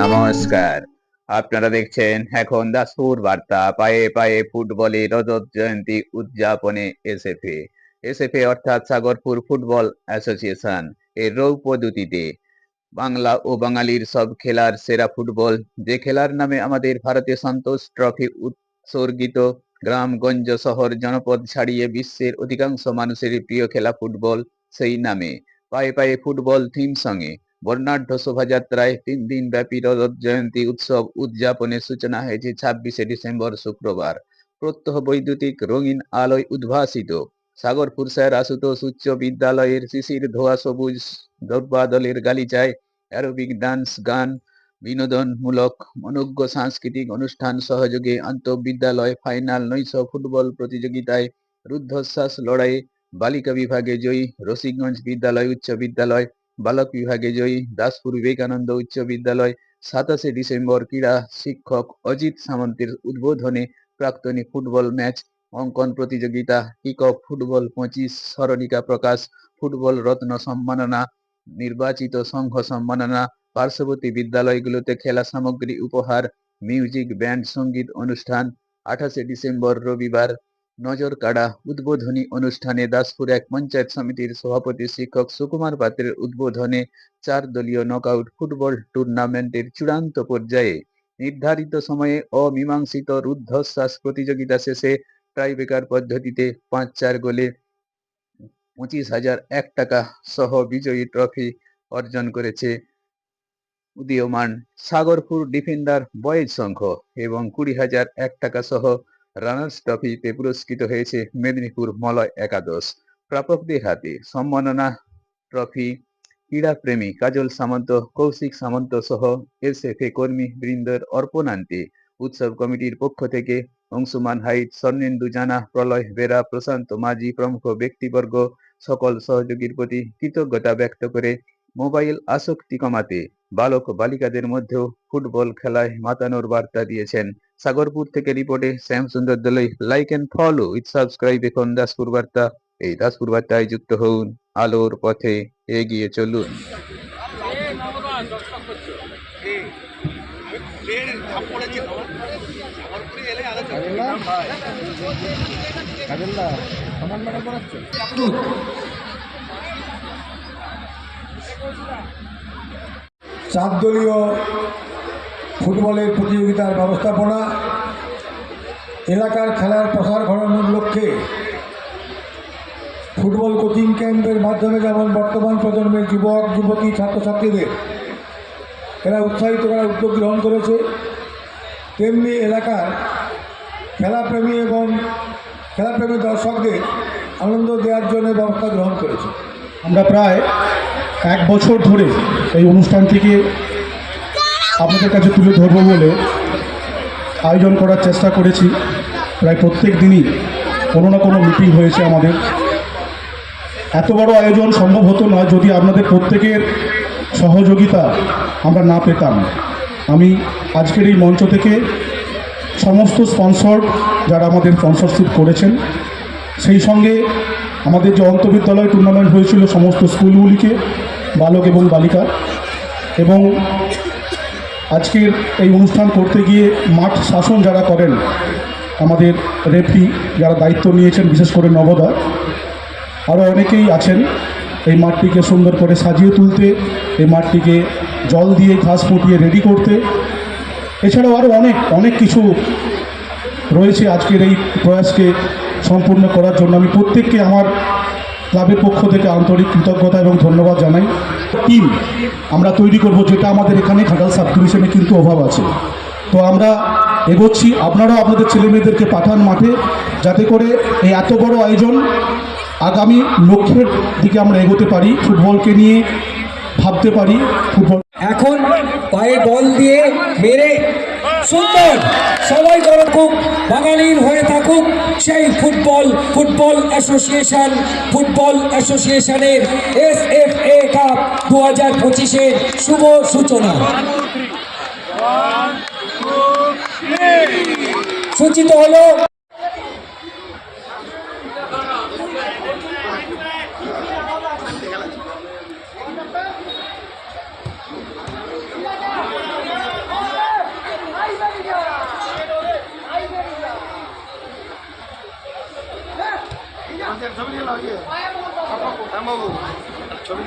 নমস্কার। আপনারা দেখছেন এখন দাসপুর বার্তা। পায়ে পায়ে ফুটবলে রজত জয়ন্তী উদযাপনে এসএফএ এসএফএ অর্থাৎ সাগরপুর ফুটবল অ্যাসোসিয়েশন এর রৌপদুতিতে বাংলা ও বাঙালির সব খেলার সেরা ফুটবল, যে খেলার নামে আমাদের ভারতীয় সন্তোষ ট্রফি উৎসর্গিত, গ্রামগঞ্জ শহর জনপদ ছাড়িয়ে বিশ্বের অধিকাংশ মানুষের প্রিয় খেলা ফুটবল সেই নামে। পায়ে পায়ে ফুটবল থিম সঙ্গে বর্ণাঢ্য শোভাযাত্রায় তিন দিন ব্যাপী রজত জয়ন্তী উৎসব উদযাপনের সূচনা হয়েছে ছাব্বিশে ডিসেম্বর শুক্রবার। প্রত্যহ বৈদ্যুতিক রঙিন আলোয় উদ্ভাসিত। সাগরপুর স্যার আশুতোষ উচ্চ বিদ্যালয়ের শিশির ধোয়া সবুজ দৌড়বাদলের গালিচায় অ্যারোবিক ডান্স গান বিনোদনমূলক মনোজ্ঞ সাংস্কৃতিক অনুষ্ঠান সহযোগে আন্তঃবিদ্যালয় ফাইনাল নৈশ ফুটবল প্রতিযোগিতায় রুদ্ধশ্বাস লড়াইয়ে বালিকা বিভাগে জয়ী রসিকগঞ্জ বিদ্যালয় উচ্চ বিদ্যালয় বালক বিভাগে জয়ী। দাসপুর বিবেকানন্দ উচ্চ বিদ্যালয়, সাতাশে ডিসেম্বর ক্রীড়া শিক্ষক অজিত সামন্তের উদ্বোধনে প্রাক্তনী ফুটবল ম্যাচ, অঙ্কন প্রতিযোগিতা কিক অফ ফুটবল পঁচিশ, স্মরণিকা প্রকাশ, ফুটবল রত্ন সম্মাননা, নির্বাচিত সংঘ সম্মাননা, পার্শ্ববর্তী বিদ্যালয়গুলোতে খেলা সামগ্রী উপহার, মিউজিক, ব্যান্ড, সংগীত অনুষ্ঠান। আঠাশে ডিসেম্বর রবিবার নজর কাড়া উদ্বোধনী অনুষ্ঠানে দাসপুর এক পঞ্চায়েত সমিতির সভাপতি শিক্ষক সুকুমার পাত্রের উদ্বোধনে চার দলীয় নকআউট ফুটবল টুর্নামেন্টের চূড়ান্ত পর্যায়ে নির্ধারিত সময়ে অমীমাংসিত রুদ্ধশ্বাস প্রতিযোগিতা শেষে টাইব্রেকার পদ্ধতিতে পাঁচ চার গোলে পঁচিশ হাজার এক টাকা সহ বিজয়ী ট্রফি অর্জন করেছে উদীয়মান সাগরপুর ডিফেন্ডার বয়েজ সংঘ এবং কুড়ি হাজার এক টাকা সহ রানার্স ট্রফিতে পুরস্কৃত হয়েছে মেদিনীপুর মলয় একাদশ। প্রাপকদের হাতে সম্মাননা ট্রফি, ক্রীড়াপ্রেমী কাজল সামন্ত, কৌশিক সামন্ত সহ এসএফএ কর্মী বৃন্দের অর্পণান্তে উৎসব কমিটির পক্ষ থেকে অংশুমান হাইট স্বর্ণেন্দু জানা, প্রলয় বেরা, প্রশান্ত মাঝি প্রমুখ ব্যক্তিবর্গ সকল সহযোগীর প্রতি কৃতজ্ঞতা ব্যক্ত করে মোবাইল আসক্তি কমাতে বালক বালিকাদের মধ্যেও ফুটবল খেলায় মাতানোর বার্তা দিয়েছেন। সাগরপুর থেকে রিপোর্টে Shyam Sundar Dolui. Like and follow with subscribe এখন দাসপুর বার্তা। এই দাসপুর বার্তায় যুক্ত হন আলোর পথে এগিয়ে চলুন। চার দলীয় ফুটবলের প্রতিযোগিতার ব্যবস্থাপনা, এলাকার খেলার প্রসার ঘটানোর লক্ষ্যে ফুটবল কোচিং ক্যাম্পের মাধ্যমে যেমন বর্তমান প্রজন্মের যুবক, যুবতী, ছাত্রছাত্রীদের এরা উৎসাহিত করার উদ্যোগ গ্রহণ করেছে, তেমনি এলাকার খেলাপ্রেমী এবং খেলাপ্রেমী দর্শকদের আনন্দ দেওয়ার জন্য ব্যবস্থা গ্রহণ করেছে। আমরা প্রায় এক বছর ধরে এই অনুষ্ঠানটিকে আপনাদের কাছে তুলে ধরবো বলে আয়োজন করার চেষ্টা করেছি। প্রায় প্রত্যেক দিনই কোনো না কোনো মিটিং হয়েছে আমাদের। এত বড় আয়োজন সম্ভব হতো না যদি আপনাদের প্রত্যেকের সহযোগিতা আমরা না পেতাম। আমি আজকের এই মঞ্চ থেকে সমস্ত স্পন্সর যারা আমাদের স্পন্সরশিপ করেছেন, সেই সঙ্গে আমাদের যে অন্তবিদ্যালয় টুর্নামেন্ট হয়েছিল সমস্ত স্কুলগুলিকে বালক এবং বালিকা। এবং আজকের এই অনুষ্ঠান করতে গিয়ে মাঠ শাসন যারা করেন, আমাদের রেফরি যারা দায়িত্ব নিয়েছেন, বিশেষ করে নবদা আরও অনেকেই আছেন। এই মাঠটিকে সুন্দর করে সাজিয়ে তুলতে, এই মাঠটিকে জল দিয়ে ঘাস ফুটিয়ে রেডি করতে। এছাড়াও আরও অনেক অনেক কিছু রয়েছে আজকের এই প্রয়াসকে সম্পূর্ণ করার জন্য। আমি প্রত্যেককে আমার ক্লাবের পক্ষ থেকে আন্তরিক কৃতজ্ঞতা এবং ধন্যবাদ জানাই। টিম, আমরা তৈরি করব যেটা আমাদের এখানে ঘাটাল সাব ডিভিশনে কিন্তু অভাব আছে। তো আমরা এগোচ্ছি, আপনারাও আপনাদের ছেলেমেয়েদেরকে পাঠান মাঠে যাতে করে এই এত বড় আয়োজন আগামী লক্ষ্যের দিকে আমরা এগোতে পারি, ফুটবলকে নিয়ে ভাবতে পারি, ফুটবল এখন পায়ে বল দিয়ে মেরে সুন্দর। সবাই খুব, বাঙালির হয়ে থাকুক। সেই ফুটবল ফুটবল অ্যাসোসিয়েশন, ফুটবল অ্যাসোসিয়েশনের এস এফ এ কাপ দু হাজার পঁচিশের শুভ সূচনা। সূচিত হলো শ্যামবাবু ছবি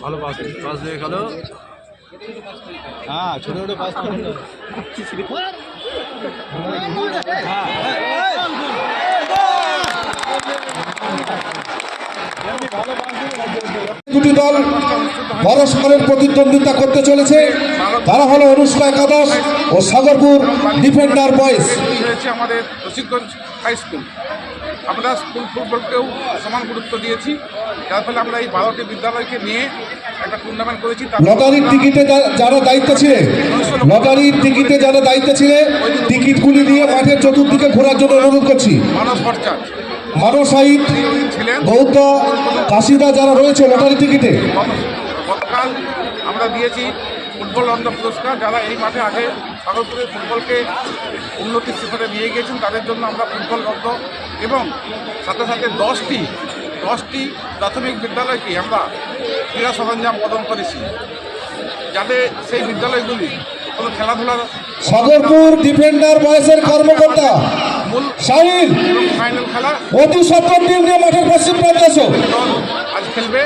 ভালো পাস পাস দিয়ে খেলো হ্যাঁ ছোট ছোট পাস দুটি দল পরস্পরের প্রতিদ্বন্দ্বিতা করতে চলেছে। তারা হলো অনুষ্কা একাদশ ও সাগরপুর ডিফেন্ডার বয়েস আমাদের রসিকগঞ্জ হাই স্কুল আমরা স্কুল ফুটবলকেও সমান গুরুত্ব দিয়েছি। যার ফলে আমরা এই বারোটি বিদ্যালয়কে নিয়ে একটা টুর্নামেন্ট করেছি। লটারির টিকিটে যারা দায়িত্ব ছিলেন লটারির টিকিটে যারা দায়িত্ব ছিলেন টিকিটগুলি নিয়ে মাঠের চতুর্দিকে ঘোরার জন্য অনুরোধ করছি। মানস ভট্টাচার্য। মানব সাহিদ ছিলেন গৌত কাশিদা যারা রয়েছে লটারি টিকিটে। গত- গতকাল আমরা দিয়েছি ফুটবল রত্ন পুরস্কার যারা এই মাঠে আগে ভাগলপুরের ফুটবলকে উন্নতির শিখরে নিয়ে গিয়েছেন তাদের জন্য আমরা ফুটবল রত্ন এবং সাথে সাথে দশটি দশটি প্রাথমিক বিদ্যালয়কে আমরা ক্রীড়া সরঞ্জাম প্রদান করেছি। যাতে সেই বিদ্যালয়গুলি কোনো খেলাধুলার সাগরপুর ডিফেন্ডার বয়সের কর্মকর্তা শাহিন ফাইনাল খেলা। অতি সত্তর টিম নিয়ে মাঠের পশ্চিম প্রান্তে আজ খেলবে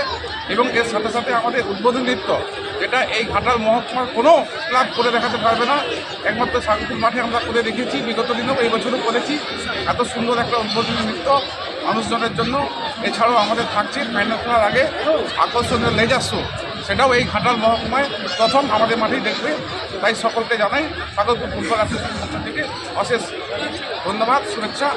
এবং এর সাথে সাথে আমাদের উদ্বোধন নৃত্য যেটা এই ঘাটাল মহকুমার কোনো ক্লাব করে দেখাতে পারবে না। একমাত্র সাগরপুর মাঠে আমরা করে দেখিয়েছি, বিগত দিনেও এই বছরও করেছি। এত সুন্দর একটা উদ্বোধনী নৃত্য মানুষজনের জন্য। এছাড়াও আমাদের থাকছে ফাইনাল খেলার আগে আকর্ষণীয় লেজার শো সেটাও এই ঘাটাল মহকুমায় প্রথম আমাদের মাঠেই দেখবে। তাই সকলকে জানাই সাগরপুর ফুটবল অ্যাসোসিয়েশন থেকে অশেষ ধন্যবাদ, শুভেচ্ছা।